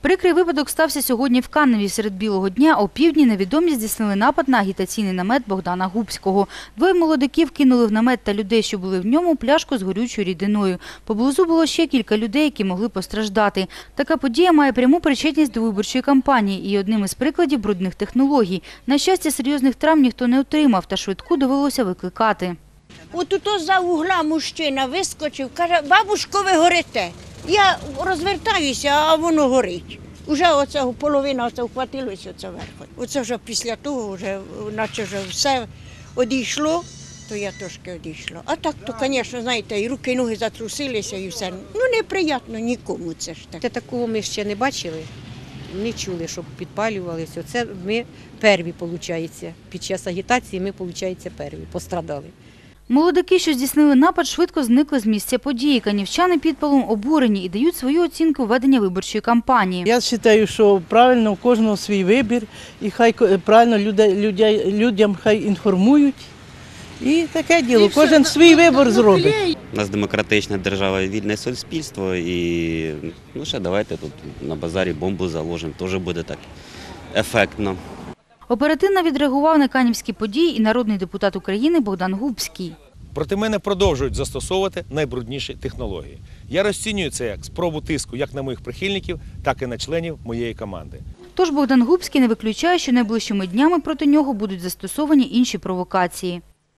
Прикрий випадок стався сьогодні в Каневі. Серед білого дня о півдні невідомі здійснили напад на агітаційний намет Богдана Губського. Двоє молодиків кинули в намет та людей, що були в ньому, пляшку з горючою рідиною. Поблизу було ще кілька людей, які могли постраждати. Така подія має пряму причетність до виборчої кампанії і одним із прикладів брудних технологій. На щастя, серйозних травм ніхто не отримав, та швидку довелося викликати. От за угла мужчина вискочив, каже, бабушко, ви горите. Я розвертаюся, а воно горить. Уже оце половина оце вхватилося оце верху. Оце вже після того, вже, наче вже все одійшло, то я трошки одійшла. А так, то, звісно, знаєте, і руки, і ноги затрусилися, і все. Ну, неприємно нікому це ж так. Та такого ми ще не бачили, не чули, щоб підпалювалися. Це ми перві, виходить. Під час агітації ми, виходить, перві пострадали. Молодики, що здійснили напад, швидко зникли з місця події. Канівчани підпалом обурені і дають свою оцінку ведення виборчої кампанії. Я вважаю, що правильно у кожного свій вибір, і хай правильно людей, людям хай інформують. І таке діло, кожен свій вибір зробить. У нас демократична держава, вільне суспільство, і ну ще давайте тут на базарі бомбу заложимо, теж буде так ефектно. Оперативно відреагував на канівські події і народний депутат України Богдан Губський. Проти мене продовжують застосовувати найбрудніші технології. Я розцінюю це як спробу тиску як на моїх прихильників, так і на членів моєї команди. Тож Богдан Губський не виключає, що найближчими днями проти нього будуть застосовані інші провокації.